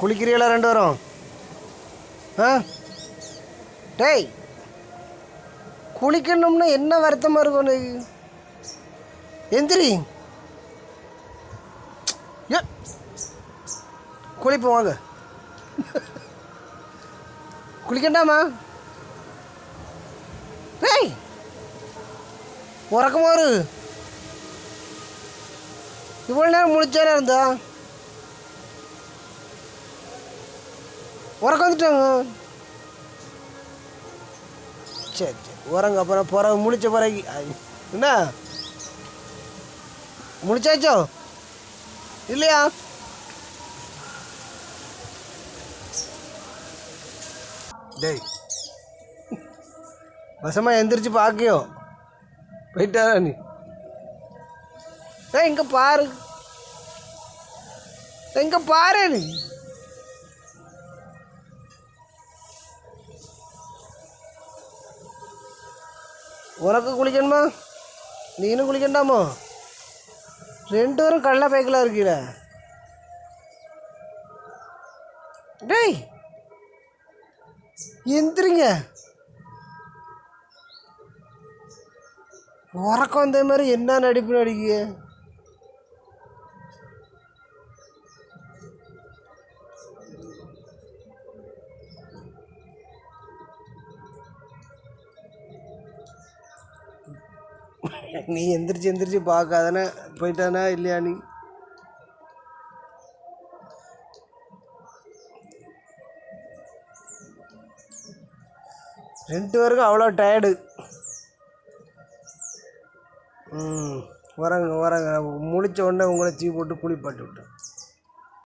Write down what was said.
குளிக்கிறீங்களா ரெண்டு வரும் ஆ? டேய் குளிக்கணும்னா என்ன வருத்தமாக இருக்கும் உனக்கு? எந்திரி. ஏ குளிப்போம் வாங்க. குளிக்கண்டாமா? டேய் உறக்கமாக இரு. இவ்வளோ நேரம் முழிச்சானே இருந்தா? உறக்க வந்துட்டாங்க. சரி சரி உறங்க அப்புறம் பிறகு முடிச்ச பிறகு. என்ன? முடிச்சாச்சோ? இல்லையா? டேய். வசமாக எந்திரிச்சு பார்க்கியோ போயிட்டாரா நீ? ஏ இங்கே பாரு. இங்கே பாரு நீ. உனக்கு குளிக்கணுமா? நீனும் குளிக்கண்டாமோ? ரெண்டு பேரும் கள்ள பைக்கில் இருக்கீல. டேய்! எந்திரிங்க. உறக்கம் வந்த மாதிரி என்ன நடிப்பு நடிக்க நீ எந்திரிச்சு எந்திரிச்சு பார்க்காதானே? போயிட்டானா இல்லையா நீ? ரெண்டு பேருக்கும் அவ்வளோ டயர்டு ம் வரங்க வரங்க முழிச்ச உடனே உங்களை தீ போட்டு குளிப்பாட்டி விட்டேன்